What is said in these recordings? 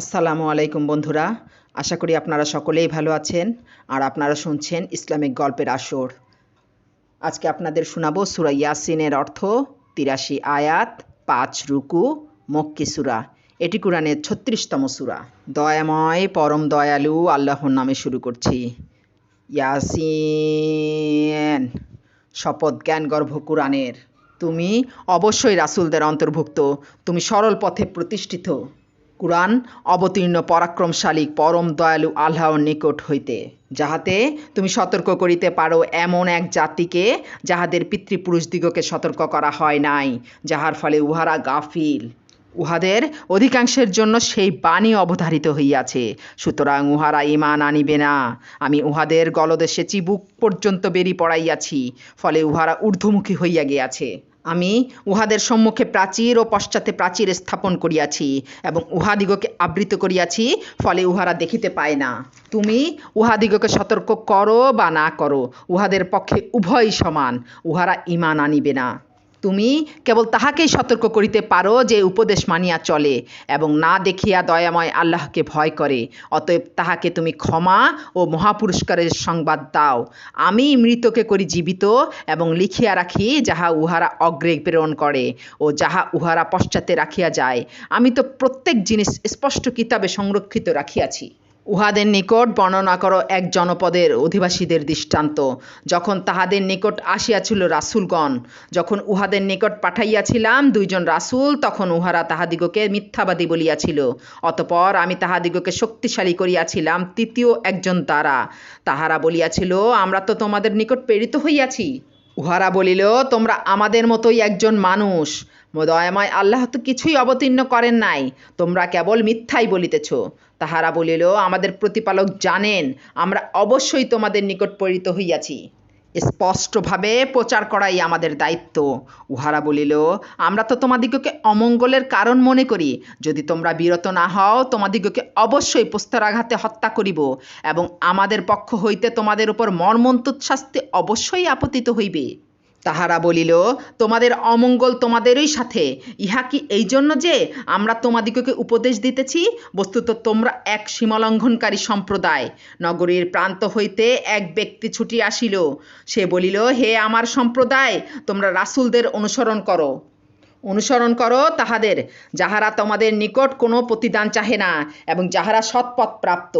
আসসালামু আলাইকুম বন্ধুরা, আশা করি আপনারা সকলেই ভালো আছেন আর আপনারা শুনছেন ইসলামিক গল্পের আসর। আজকে আপনাদের শোনাবো সুরা ইয়াসিনের অর্থ তিরাশি আয়াত, পাঁচ রুকু, মক্কি সুরা। এটি কোরআনের ছত্রিশতম সুরা। দয়াময়, পরম দয়ালু আল্লাহর নামে শুরু করছি। ইয়াসিন, শপথ জ্ঞান গর্ভ কোরআনের। তুমি অবশ্যই রাসূলদের অন্তর্ভুক্ত, তুমি সরল পথে প্রতিষ্ঠিত। কুরআন অবতীর্ণ পরাক্রমশালী পরম দয়ালু আল্লাহর নিকট হইতে, যাহাতে তুমি সতর্ক করিতে পারো এমন এক জাতিকে যাহাদের পিতৃপুরুষদিগকে সতর্ক করা হয় নাই, যাহার ফলে উহারা গাফিল। উহাদের অধিকাংশের জন্য সেই বাণী অবধারিত হইয়াছে, সুতরাং উহারা ইমান আনিবে না। আমি উহাদের গলদেশে চিবুক পর্যন্ত বেরি পড়াইয়াছি, ফলে উহারা ঊর্ধ্বমুখী হইয়া গিয়াছে। আমি উহাদের সম্মুখে প্রাচীর ও পশ্চাতে প্রাচীর স্থাপন করিয়াছি এবং উহাদিগকে আবৃত করিয়াছি, ফলে উহারা দেখিতে পায় না। তুমি উহাদিগকে সতর্ক করো বা না করো, উহাদের পক্ষে উভয়ই সমান, উহারা ইমান আনিবে না। তুমি কেবল তাহাকেই সতর্ক করিতে পারো যে উপদেশ মানিয়া চলে এবং না দেখিয়া দয়াময় আল্লাহকে ভয় করে। অতএব তাহাকে তুমি ক্ষমা ও মহাপুরস্কারের সংবাদ দাও। আমি মৃতকে করি জীবিত এবং লিখিয়া রাখি যাহা উহারা অগ্রে প্রেরণ করে ও যাহা উহারা পশ্চাতে রাখিয়া যায়। আমি তো প্রত্যেক জিনিস স্পষ্ট কিতাবে সংরক্ষিত রাখিয়াছি। উহাদের নিকট বর্ণনা করো এক জনপদের অধিবাসীদের দৃষ্টান্ত। যখন তাহাদের নিকট আসিয়াছিল রাসূলগণ, যখন উহাদের নিকট পাঠাইয়াছিলাম দুইজন রাসূল, তখন উহারা তাহাদিগকে মিথ্যাবাদী বলিয়াছিল। অতপর আমি তাহাদিগকে শক্তিশালী করিয়াছিলাম, তৃতীয় একজন দ্বারা। তাহারা বলিয়াছিল, আমরা তো তোমাদের নিকট প্রেরিত হইয়াছি। উহারা বলিল, তোমরা আমাদের মতোই একজন মানুষ। দয়াময় আল্লাহ তো কিছুই অবতীর্ণ করেন নাই। তোমরা কেবল মিথ্যাই বলিতেছ। তাহারা বলিল, আমাদের প্রতিপালক জানেন, আমরা অবশ্যই তোমাদের নিকট প্রেরিত হইয়াছি। স্পষ্টভাবে প্রচার করাই আমাদের দায়িত্ব। উহারা বলিল, আমরা তো তোমাদিগকে অমঙ্গলের কারণ মনে করি। যদি তোমরা বিরত না হও, তোমাদিগকে অবশ্যই প্রস্তরাঘাতে হত্যা করিব এবং আমাদের পক্ষ হইতে তোমাদের উপর মর্মন্তুৎ শাস্তি অবশ্যই আপতিত হইবে। তাহারা বলিল, তোমাদের অমঙ্গল তোমাদেরই সাথে। ইহা কি এই জন্য যে আমরা তোমাদিগকে উপদেশ দিতেছি? বস্তুত তোমরা এক সীমালঙ্ঘনকারী সম্প্রদায়। নগরীর প্রান্ত হইতে এক ব্যক্তি ছুটি আসিল। সে বলিল, হে আমার সম্প্রদায়, তোমরা রাসুলদের অনুসরণ করো। অনুসরণ করো তাহাদের, যাহারা তোমাদের নিকট কোনো প্রতিদান চাহে না, এবং যাহারা সৎপথ প্রাপ্ত।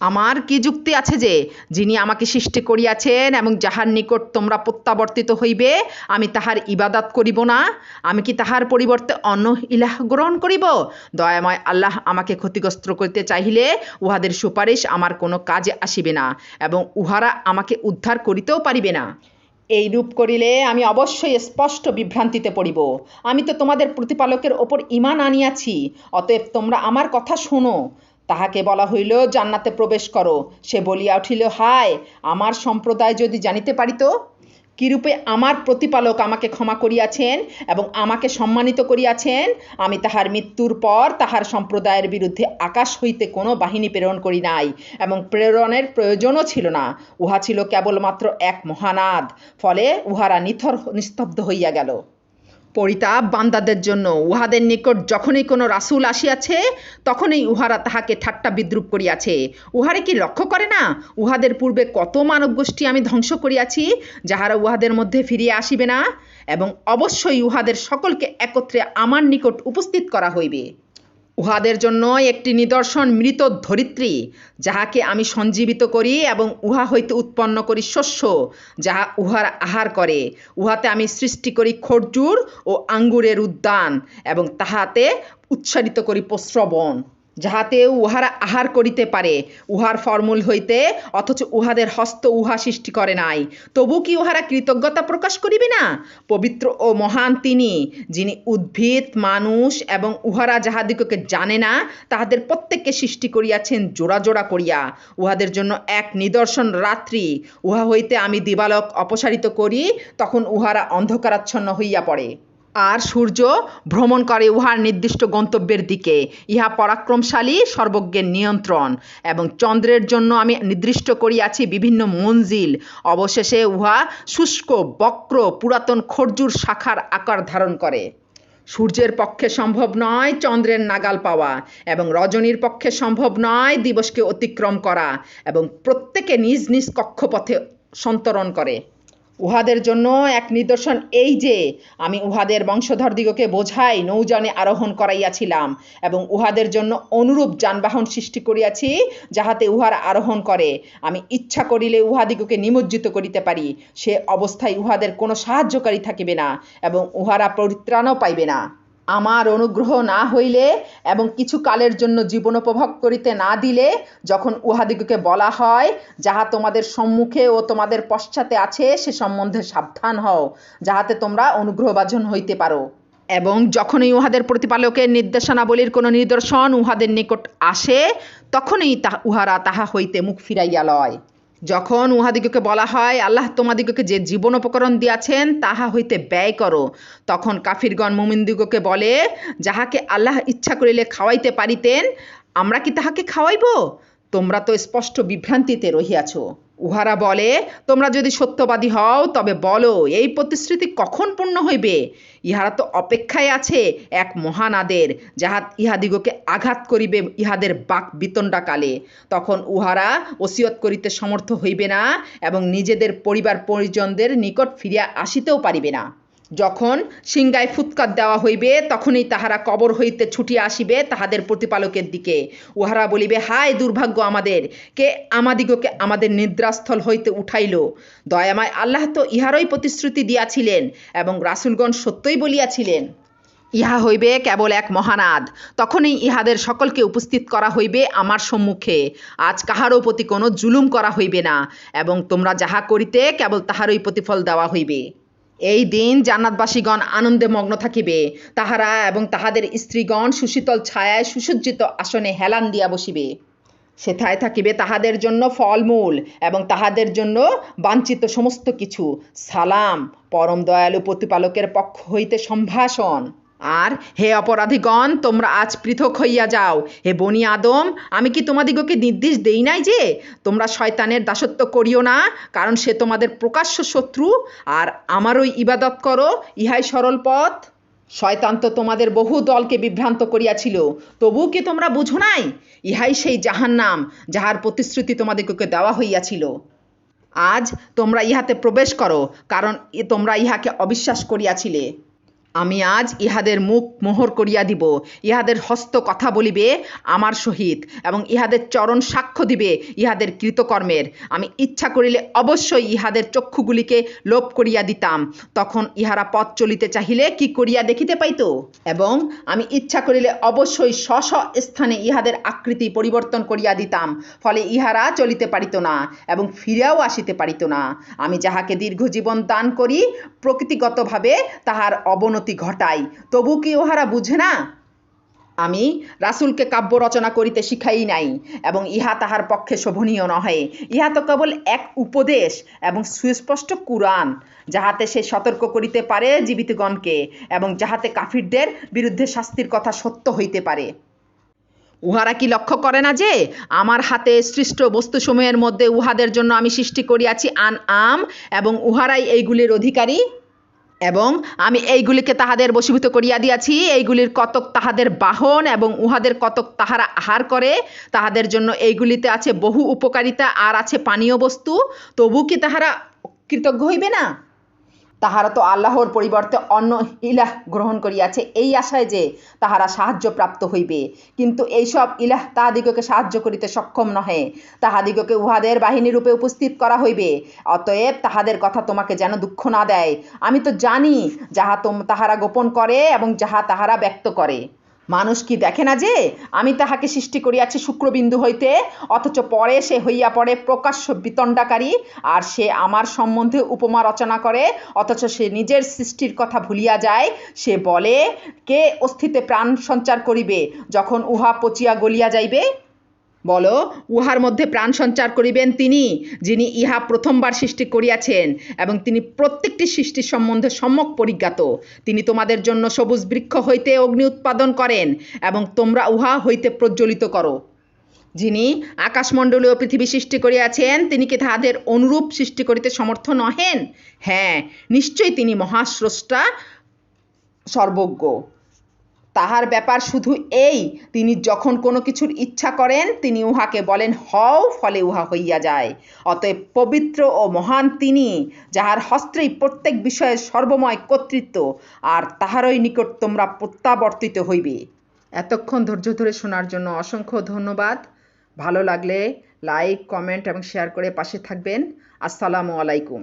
আমার কি যুক্তি আছে যে যিনি আমাকে সৃষ্টি করিয়াছেন এবং যাহার নিকট তোমরা প্রত্যাবর্তিত হইবে, আমি তাহার ইবাদাত করিব না? আমি কি তাহার পরিবর্তে অন্য ইলাহ গ্রহণ করিব? দয়াময় আল্লাহ আমাকে ক্ষতিগ্রস্ত করিতে চাহিলে উহাদের সুপারিশ আমার কোনো কাজে আসিবে না এবং উহারা আমাকে উদ্ধার করিতেও পারিবে না। এই রূপ করিলে আমি অবশ্যই স্পষ্ট বিভ্রান্তিতে পড়িব। আমি তো তোমাদের প্রতিপালকের ওপর ইমান আনিয়াছি, অতএব তোমরা আমার কথা শোনো। তাহাকে বলা হইল, জান্নাতে প্রবেশ করো। সে বলিয়া উঠিল, হায়, আমার সম্প্রদায় যদি জানিতে পারিত, কিরূপে আমার প্রতিপালক আমাকে ক্ষমা করিয়াছেন এবং আমাকে সম্মানিত করিয়াছেন? আমি তাহার মৃত্যুর পর তাহার সম্প্রদায়ের বিরুদ্ধে আকাশ হইতে কোনো বাহিনী প্রেরণ করি নাই এবং প্রেরণের প্রয়োজনও ছিল না। উহা ছিল কেবলমাত্র এক মহানাদ, ফলে উহারা নিথর, নিস্তব্ধ হইয়া গেল। পরিতাপ বান্দাদের জন্য। উহাদের নিকট যখনই কোনো রাসুল আসিয়াছে, তখনই উহারা তাহাকে ঠাট্টা বিদ্রুপ করিয়াছে। উহারে কি লক্ষ্য করে না? উহাদের পূর্বে কত মানব গোষ্ঠী আমি ধ্বংস করিয়াছি, যাহারা উহাদের মধ্যে ফিরিয়া আসিবে না? এবং অবশ্যই উহাদের সকলকে একত্রে আমার নিকট উপস্থিত করা হইবে। উহাদের জন্য একটি নিদর্শন মৃত ধরিত্রী, যাহাকে আমি সঞ্জীবিত করি এবং উহা হইতে উৎপন্ন করি শস্য, যাহা উহার আহার করে। উহাতে আমি সৃষ্টি করি খরজুর ও আঙ্গুরের উদ্যান এবং তাহাতে উচ্ছারিত করি প্রস্রবণ। যাহাতে উহারা আহার করিতে পারে, উহার ফর্মুল হইতে অথচ উহাদের হস্ত উহা সৃষ্টি করে নাই। তবু কি উহারা কৃতজ্ঞতা প্রকাশ করিবে না? পবিত্র ও মহান তিনি, যিনি উদ্ভিদ, মানুষ এবং উহারা যাহাদিগকে জানে না, তাহাদের প্রত্যেককে সৃষ্টি করিয়াছেন জোড়া জোড়া করিয়া। উহাদের জন্য এক নিদর্শন রাত্রি। উহা হইতে আমি দিবালক অপসারিত করি, তখন উহারা অন্ধকারাচ্ছন্ন হইয়া পড়ে। আর সূর্য ভ্রমণ করে উহার নির্দিষ্ট গন্তব্যের দিকে। ইহা পরাক্রমশালী, সর্বজ্ঞের নিয়ন্ত্রণ এবং চন্দ্রের জন্য আমি নির্দিষ্ট করিয়াছি বিভিন্ন মঞ্জিল। অবশেষে উহা শুষ্ক, বক্র, পুরাতন খরজুর শাখার আকার ধারণ করে। সূর্যের পক্ষে সম্ভব নয় চন্দ্রের নাগাল পাওয়া এবং রজনীর পক্ষে সম্ভব নয় দিবসকে অতিক্রম করা এবং প্রত্যেকে নিজ নিজ কক্ষপথে সন্তরণ করে। উহাদের জন্য এক নিদর্শন এই যে, আমি উহাদের বংশধরদিগকে বোঝাই, নৌযানে আরোহণ করাইয়াছিলাম এবং উহাদের জন্য অনুরূপ যানবাহন সৃষ্টি করিয়াছি যাহাতে উহার আরোহণ করে। আমি ইচ্ছা করিলে উহাদিগকে নিমজ্জিত করিতে পারি, সে অবস্থায় উহাদের কোনো সাহায্যকারী থাকিবে না এবং উহারা পরিত্রাণও পাইবে না। আমার অনুগ্রহ না হইলে এবং কিছু কালের জন্য জীবন উপভোগ করিতে না দিলে যখন উহাদিগকে বলা হয়, যাহা তোমাদের সম্মুখে ও তোমাদের পশ্চাতে আছে, সে সম্বন্ধে সাবধান হও, যাহাতে তোমরা অনুগ্রহভাজন হইতে পারো। এবং যখনই উহাদের প্রতিপালকের নির্দেশনাবলীর কোনো নিদর্শন উহাদের নিকট আসে, তখনই তা, উহারা তাহা হইতে মুখ ফিরাইয়া লয়। যখন উহাদিগকে বলা হয়, আল্লাহ তোমাদিগকে যে জীবন উপকরণ দিয়াছেন, তাহা হইতে ব্যয় করো। তখন কাফিরগণ মুমিনদিগকে বলে, যাহাকে আল্লাহ ইচ্ছা করিলে খাওয়াইতে পারিতেন, আমরা কি তাহাকে খাওয়াইব? তোমরা তো স্পষ্ট বিভ্রান্তিতে রহিয়াছ। উহারা বলে, তোমরা যদি সত্যবাদী হও, তবে বলো, এই প্রতিশ্রুতি কখন পূর্ণ হইবে? ইহারা তো অপেক্ষায় আছে এক মহানাদের যাহা ইহাদিগকে আঘাত করিবে ইহাদের বাক বিতণ্ডাকালে। তখন উহারা ওসিয়ত করিতে সমর্থ হইবে না এবং নিজেদের পরিবার পরিজনদের নিকট ফিরিয়া আসিতেও পারিবে না। যখন সিংগায় ফুৎকার দেওয়া হইবে, তখনই তাহারা কবর হইতে ছুটিয়া আসিবে তাহাদের প্রতিপালকের দিকে। উহারা বলিবে, হায় দুর্ভাগ্য আমাদের! কে আমাদিগকে আমাদের নিদ্রাস্থল হইতে উঠাইল? দয়াময় আল্লাহ তো ইহারই প্রতিশ্রুতি দিয়াছিলেন এবং রাসুলগণ সত্যই বলিয়াছিলেন। ইহা হইবে কেবল এক মহানাদ। তখনই ইহাদের সকলকে উপস্থিত করা হইবে আমার সম্মুখে। আজ কাহারও প্রতি কোনো জুলুম করা হইবে না এবং তোমরা যাহা করিতে কেবল তাহারই প্রতিফল দেওয়া হইবে। এই দিন জান্নাতবাসীগণ আনন্দে মগ্ন থাকিবে। তাহারা এবং তাহাদের স্ত্রীগণ সুশীতল ছায়ায় সুসজ্জিত আসনে হেলান দিয়া বসিবে। সেথায় থাকিবে তাহাদের জন্য ফলমূল এবং তাহাদের জন্য বাঞ্ছিত সমস্ত কিছু। সালাম, পরম দয়ালু প্রতিপালকের পক্ষ হইতে সম্ভাষণ। আর হে অপরাধীগণ, তোমরা আজ পৃথক হইয়া যাও। হে বনি আদম, আমি কি তোমাদিগকে নির্দেশ দেই নাই যে তোমরা শয়তানের দাসত্ব করিও না, কারণ সে তোমাদের প্রকাশ্য শত্রু, আর আমারই ইবাদত করো, ইহাই সরল পথ? শয়তান তো তোমাদের বহু দলকে বিভ্রান্ত করিয়াছিল তবু কি তোমরা বুঝো নাই? ইহাই সেই জাহান নাম যাহার প্রতিশ্রুতি তোমাদিগকে দেওয়া হইয়াছিল। আজ তোমরা ইহাতে প্রবেশ করো, কারণ তোমরা ইহাকে অবিশ্বাস করিয়াছিলে। আমি আজ ইহাদের মুখ মোহর করিয়া দিব। ইহাদের হস্ত কথা বলিবে আমার সহিত এবং ইহাদের চরণ সাক্ষ্য দিবে ইহাদের কৃতকর্মের। আমি ইচ্ছা করিলে অবশ্যই ইহাদের চক্ষুগুলিকে লোপ করিয়া দিতাম। তখন ইহারা পথ চলিতে চাহিলে কি করিয়া দেখিতে পাইত? এবং আমি ইচ্ছা করিলে অবশ্যই স্ব স্থানে ইহাদের আকৃতি পরিবর্তন করিয়া দিতাম, ফলে ইহারা চলিতে পারিত না এবং ফিরেও আসিতে পারিত না। আমি যাহাকে দীর্ঘ জীবন দান করি, প্রকৃতিগতভাবে তাহার অবনতি ঘটাই তবু কি উহারা বুঝে না? আমি রাসুলকে কাব্য রচনা করিতে শিখাই নাই এবং ইহা তাহার পক্ষে শোভনীয় নহে। ইহা তো কেবল এক উপদেশ এবং সুস্পষ্ট কুরআন, যাহাতে সে সতর্ক করিতে পারে জীবিতগণকে এবং যাহাতে কাফিরদের বিরুদ্ধে শাস্তির কথা সত্য হইতে পারে। উহারা কি লক্ষ্য করে না যে, আমার হাতে সৃষ্ট বস্তুসমূহের মধ্যে উহাদের জন্য আমি সৃষ্টি করিয়াছি আন আম এবং উহারাই এইগুলির অধিকারী? এবং আমি এইগুলিকে তাহাদের বশীভূত করিয়া দিয়াছি, এইগুলির কতক তাহাদের বাহন এবং উহাদের কতক তাহারা আহার করে, তাহাদের জন্য এইগুলিতে আছে বহু উপকারিতা, আর আছে পানীয় বস্তু, তবু কি তাহারা কৃতজ্ঞ হইবে না? তাহারা তো আল্লাহর পরিবর্তে অন্য ইলাহ গ্রহণ করিয়াছে। এই আশায় যে তাহারা সাহায্য প্রাপ্ত হইবে। কিন্তু এইসব ইলাহ তাহাদিগকে সাহায্য করিতে সক্ষম নহে। তাহাদিগকে উহাদের বাহিনী রূপে উপস্থিত করা হইবে। অতএব তাহাদের কথা তোমাকে যেন দুঃখ না দেয়। আমি তো জানি যাহা তোম, তাহারা গোপন করে এবং যাহা তাহারা ব্যক্ত করে। মানুষ কি দেখে না যে আমি তাহাকে সৃষ্টি করিয়াছি শুক্রবিন্দু হইতে? অথচ পরে সে হইয়া পড়ে প্রকাশ্য বিতণ্ডাকারী, আর সে আমার সম্বন্ধে উপমা রচনা করে। অথচ সে নিজের সৃষ্টির কথা ভুলিয়া যায়। সে বলে, কে অস্থিতে প্রাণ সঞ্চার করিবে? যখন উহা পচিয়া গলিয়া যাইবে? বলো, উহার মধ্যে প্রাণ সঞ্চার করিবেন তিনি, যিনি ইহা প্রথমবার সৃষ্টি করিয়াছেন, এবং তিনি প্রত্যেকটি সৃষ্টির সম্বন্ধে সম্যক পরিজ্ঞাত। তিনি তোমাদের জন্য সবুজ বৃক্ষ হইতে অগ্নি উৎপাদন করেন, এবং তোমরা উহা হইতে প্রজ্বলিত করো। যিনি আকাশমণ্ডলীয় পৃথিবী সৃষ্টি করিয়াছেন, তিনি কি তাহাদের অনুরূপ সৃষ্টি করিতে সমর্থ নহেন? হ্যাঁ নিশ্চয়ই তিনি মহাস্রষ্টা সর্বজ্ঞ। তাহার ব্যাপার শুধু এই, তিনি যখন কোনো কিছুর ইচ্ছা করেন, তিনি উহাকে বলেন, হও ফলে উহা হইয়া যায়। অতএব পবিত্র ও মহান তিনি, যাহার হস্তেই প্রত্যেক বিষয়ে সর্বময় কর্তৃত্ব, আর তাহারই নিকট তোমরা প্রত্যাবর্তিত হইবে। এতক্ষণ ধৈর্য ধরে শোনার জন্য অসংখ্য ধন্যবাদ। ভালো লাগলে লাইক, কমেন্ট এবং শেয়ার করে পাশে থাকবেন। আসসালামু আলাইকুম।